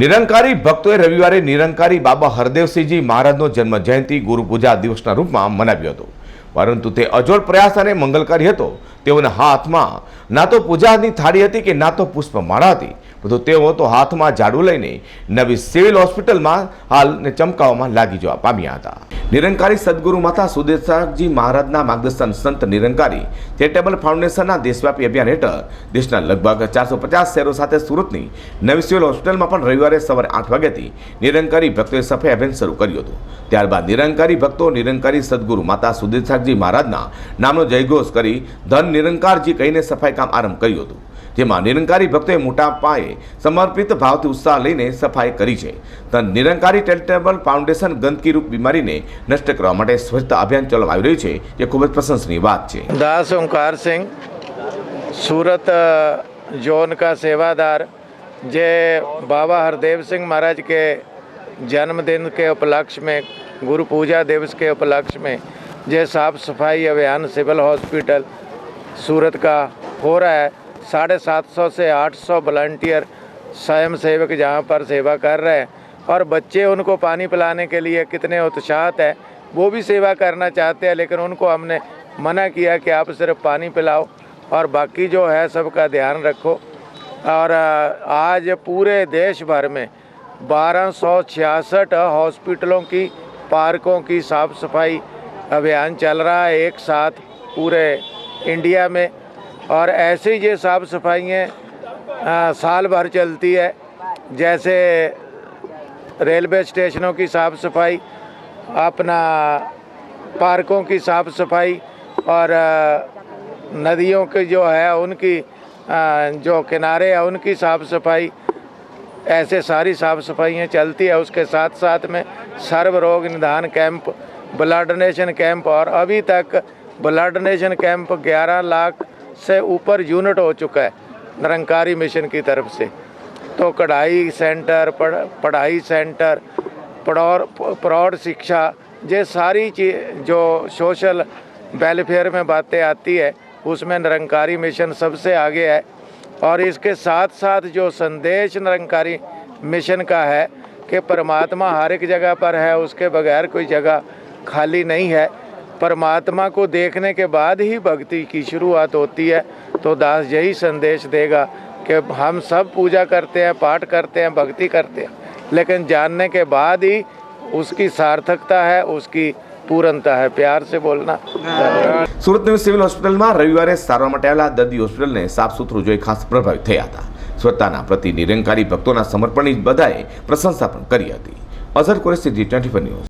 નિરંકારી ભક્તોએ રવિવારે નિરંકારી બાબા હરદેવસિંહજી મહારાજનો જન્મ જયંતિ ગુરુ પૂજા દિવસના રૂપમાં મનાવ્યો હતો. પરંતુ તે અજોડ પ્રયાસ અને મંગલકારી હતો. તેઓના હાથમાં ના તો પૂજાની થાળી હતી કે ના તો પુષ્પમાળા હતી. તો તેઓ તો હાથમાં ઝાડુ લઈને નવી સિવિલ હોસ્પિટલમાં હાલને ચમકાવવામાં લાગી જવા પામ્યા હતા. નિરંકારી સદગુરુ માતા સુદેશાજી મહારાજના માર્ગદર્શન સંત નિરંકારી ચેરિટેબલ ફાઉન્ડેશનના દેશવ્યાપી અભિયાન હેઠળ દેશના લગભગ ચારસો પચાસ શહેરો સાથે સુરતની નવી સિવિલ હોસ્પિટલમાં પણ રવિવારે સવારે આઠ વાગ્યાથી નિરંકારી ભક્તોએ સફાઈ અભિયાન શરૂ કર્યું હતું. ત્યારબાદ નિરંકારી ભક્તો, નિરંકારી સદગુરુ માતા સુદેશાજી મહારાજના નામનો જયઘોષ કરી ધન નિરંકારજી કહીને સફાઈ કામ આરંભ કર્યું હતું જેમાં નિરંકારી ભક્તોએ મોટા પાયે સમર્પિત ભાવથી ઉત્સાહ લઈને સફાઈ કરી છે તો નિરંકારી ચેરિટેબલ ફાઉન્ડેશન ગંદકીરૂપ બીમારીને નષ્ટ કરવા માટે સ્વચ્છતા અભિયાન ચલાવવામાં આવી રહ્યું છે જે ખૂબ જ પ્રશંસનીય વાત છે दास ओंकार सिंह सूरत जोन का सेवादार जे बाबा हरदेव सिंह महाराज के जन्मदिन के उपलक्ष्य में गुरु पूजा दिवस के उपलक्ष्य में जे साफ सफाई अभियान सिविल हॉस्पिटल सूरत का हो रहा है। साढ़े सात सौ से आठ सौ वॉल्टियर स्वयं सेवक जहाँ पर सेवा कर रहे हैं। और बच्चे उनको पानी पिलाने के लिए कितने उत्साहत है, वो भी सेवा करना चाहते हैं, लेकिन उनको हमने मना किया कि आप सिर्फ़ पानी पिलाओ और बाकी जो है सबका ध्यान रखो। और आज पूरे देश भर में बारह हॉस्पिटलों की, पार्कों की साफ़ सफ़ाई अभियान चल रहा है। एक साथ पूरे इंडिया में। और ऐसे ही ये साफ़ सफाइयाँ साल भर चलती है, जैसे रेलवे स्टेशनों की साफ़ सफ़ाई, अपना पार्कों की साफ़ सफ़ाई, और नदियों की जो है उनकी जो किनारे हैं उनकी साफ़ सफ़ाई। ऐसे सारी साफ़ सफाइयाँ चलती है, उसके साथ साथ में सर्व रोग निदान कैंप, ब्लड डोनेशन कैंप, और अभी तक ब्लड डोनेशन कैंप 11 लाख से ऊपर यूनिट हो चुका है, निरंकारी मिशन की तरफ़ से। तो कढ़ाई सेंटर, पढ़, पढ़ाई सेंटर, पढ़ौर प्रौढ़ शिक्षा, ये सारी चीज़ जो सोशल वेलफेयर में बातें आती है, उसमें निरंकारी मिशन सबसे आगे है। और इसके साथ साथ जो संदेश निरंकारी मिशन का है, कि परमात्मा हर एक जगह पर है, उसके बगैर कोई जगह खाली नहीं है। परमात्मा को देखने के बाद ही भक्ति की शुरुआत होती है तो दास यही संदेश देगा कि हम सब पूजा करते हैं पाठ करते हैं भक्ति करते हैं लेकिन जानने के बाद ही उसकी सार्थकता है उसकी पूर्णता है प्यार से बोलना धन्यवाद સુરતની સિવિલ હોસ્પિટલમાં રવિવારે સારવાર માટે આવેલા દર્દી હોસ્પિટલને સાફ સુથરું જોઈ ખાસ પ્રભાવિત થયા હતા સ્વચ્છતાના પ્રતિ નિરંકારી ભક્તોના સમર્પણની બધાએ પ્રશંસા પણ કરી હતી અઝર કુરેશી ટ્વેન્ટી ન્યૂઝ